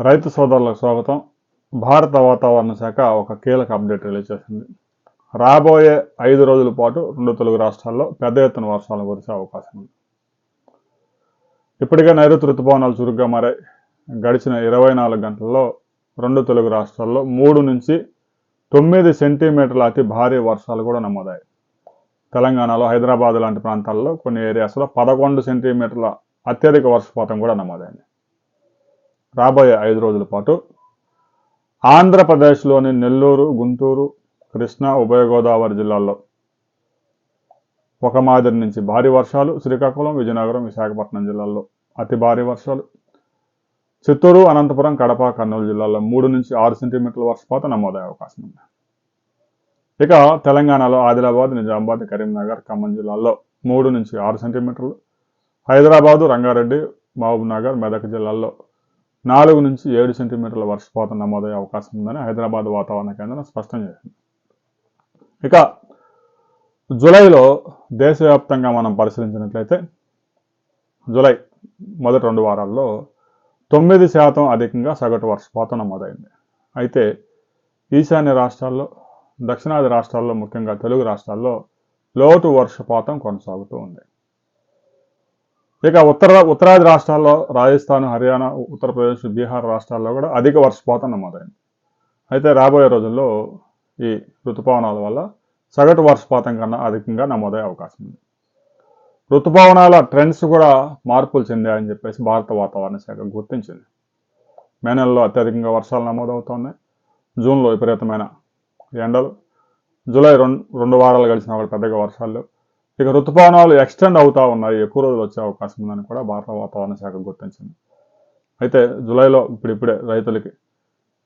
రైతు సోదరులకు స్వాగతం. భారత వాతావరణ శాఖ ఒక కీలక అప్డేట్ రిలీజ్ చేసింది. రాబోయే ఐదు రోజుల పాటు రెండు తెలుగు రాష్ట్రాల్లో పెద్ద ఎత్తున వర్షాలు కురిసే అవకాశం ఉంది. ఇప్పటికే నైరుతి ఋతుపవనాలు చురుగ్గా మారాయి. గడిచిన ఇరవై నాలుగు గంటల్లో రెండు తెలుగు రాష్ట్రాల్లో మూడు నుంచి తొమ్మిది సెంటీమీటర్ల అతి భారీ వర్షాలు కూడా నమోదాయి. తెలంగాణలో హైదరాబాద్ లాంటి ప్రాంతాల్లో కొన్ని ఏరియాస్లో పదకొండు సెంటీమీటర్ల అత్యధిక వర్షపాతం కూడా నమోదైంది. రాబోయే ఐదు రోజుల పాటు ఆంధ్రప్రదేశ్లోని నెల్లూరు గుంటూరు కృష్ణా ఉభయ గోదావరి జిల్లాల్లో ఒక మాదిరి నుంచి భారీ వర్షాలు శ్రీకాకుళం విజయనగరం విశాఖపట్నం జిల్లాల్లో అతి భారీ వర్షాలు. చిత్తూరు అనంతపురం కడప కర్నూలు జిల్లాల్లో మూడు నుంచి ఆరు సెంటీమీటర్ల వర్షపాతం నమోదయ్యే అవకాశం ఉంది. ఇక తెలంగాణలో ఆదిలాబాద్ నిజామాబాద్ కరీంనగర్ ఖమ్మం జిల్లాల్లో మూడు నుంచి ఆరు సెంటీమీటర్లు. హైదరాబాదు రంగారెడ్డి మహబూబ్ నగర్ మెదక్ జిల్లాల్లో నాలుగు నుంచి ఏడు సెంటీమీటర్ల వర్షపాతం నమోదయ్యే అవకాశం ఉందని హైదరాబాద్ వాతావరణ కేంద్రం స్పష్టం చేసింది. ఇక జూలైలో దేశవ్యాప్తంగా మనం పరిశీలించినట్లయితే జూలై మొదటి రెండు వారాల్లో తొమ్మిది శాతం అధికంగా సగటు వర్షపాతం నమోదైంది. అయితే ఈశాన్య రాష్ట్రాల్లో దక్షిణాది రాష్ట్రాల్లో ముఖ్యంగా తెలుగు రాష్ట్రాల్లో లోటు వర్షపాతం కొనసాగుతూ ఉంది. ఇక ఉత్తర ఉత్తరాది రాష్ట్రాల్లో రాజస్థాన్ హర్యానా ఉత్తరప్రదేశ్ బీహార్ రాష్ట్రాల్లో కూడా అధిక వర్షపాతం నమోదైంది. అయితే రాబోయే రోజుల్లో ఈ ఋతుపవనాల వల్ల సగటు వర్షపాతం కన్నా అధికంగా నమోదయ్యే అవకాశం ఉంది. ఋతుపవనాల ట్రెండ్స్ కూడా మార్పులు చెందాయని చెప్పేసి భారత వాతావరణ శాఖ గుర్తించింది. మే నెలలో అత్యధికంగా వర్షాలు నమోదవుతున్నాయి. జూన్లో విపరీతమైన ఎండలు. జూలై రెండు రెండు వారాలు గడిచిన కూడా పెద్దగా వర్షాలు ఇక ఋతుపవనాలు ఎక్స్టెండ్ అవుతా ఉన్నాయి. ఎక్కువ రోజులు వచ్చే అవకాశం ఉందని కూడా భారత వాతావరణ శాఖ గుర్తించింది. అయితే జూలైలో ఇప్పుడిప్పుడే రైతులకి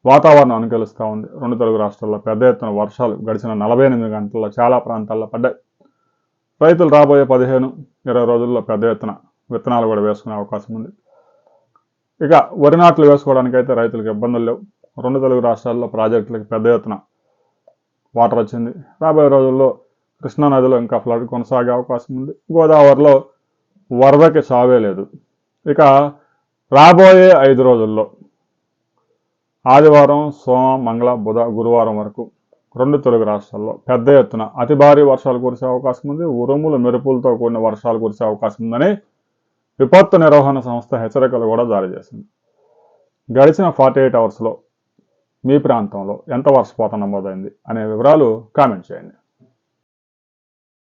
వాతావరణం అనుకూలిస్తూ ఉంది. రెండు తెలుగు రాష్ట్రాల్లో పెద్ద ఎత్తున వర్షాలు గడిచిన నలభై ఎనిమిది గంటల్లో చాలా ప్రాంతాల్లో పడ్డాయి. రైతులు రాబోయే పదిహేను ఇరవై రోజుల్లో పెద్ద ఎత్తున విత్తనాలు కూడా వేసుకునే అవకాశం ఉంది. ఇక వరి నాట్లు వేసుకోవడానికి అయితే రైతులకు ఇబ్బందులు లేవు. రెండు తెలుగు రాష్ట్రాల్లో ప్రాజెక్టులకు పెద్ద ఎత్తున వాటర్ వచ్చింది. రాబోయే రోజుల్లో కృష్ణా నదిలో ఇంకా ఫ్లడ్ కొనసాగే అవకాశం ఉంది. గోదావరిలో వరదకి సావే లేదు. ఇక రాబోయే ఐదు రోజుల్లో ఆదివారం సోమ మంగళ బుధ గురువారం వరకు రెండు తెలుగు రాష్ట్రాల్లో పెద్ద ఎత్తున అతి భారీ వర్షాలు కురిసే అవకాశం ఉంది. ఉరుములు మెరుపులతో కూడిన వర్షాలు కురిసే అవకాశం ఉందని విపత్తు నిర్వహణ సంస్థ హెచ్చరికలు కూడా జారీ చేసింది. గడిచిన ఫార్టీ ఎయిట్ అవర్స్లో మీ ప్రాంతంలో ఎంత వర్షపాతం నమోదైంది అనే వివరాలు కామెంట్ చేయండి.